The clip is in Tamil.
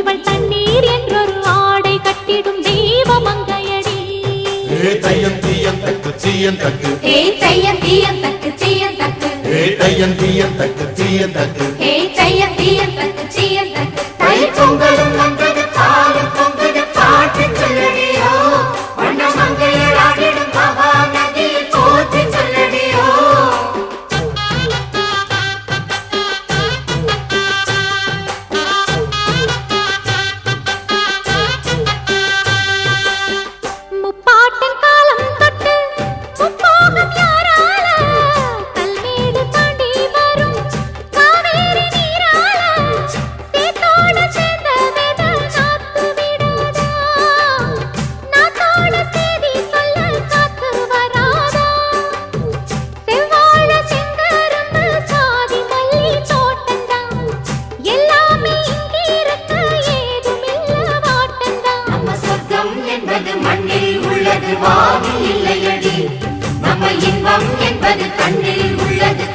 இவள் தண்ணீர் என்றொரு ஆடை கட்டிடும் தெய்வ மங்கையடி ஏ தையம் தீயம் தக்கு சீயம் தக்கு. ஏ தையம் தீயம் தக்கு சீயம் தக்கு. ஏ தையம் தீயம் தக்கு சீயம் தக்கு. ஏ என்பது மண்ணில் உள்ளது வானில் இல்லையடி. நம்ம இன்பம் என்பது கண்ணில் உள்ளது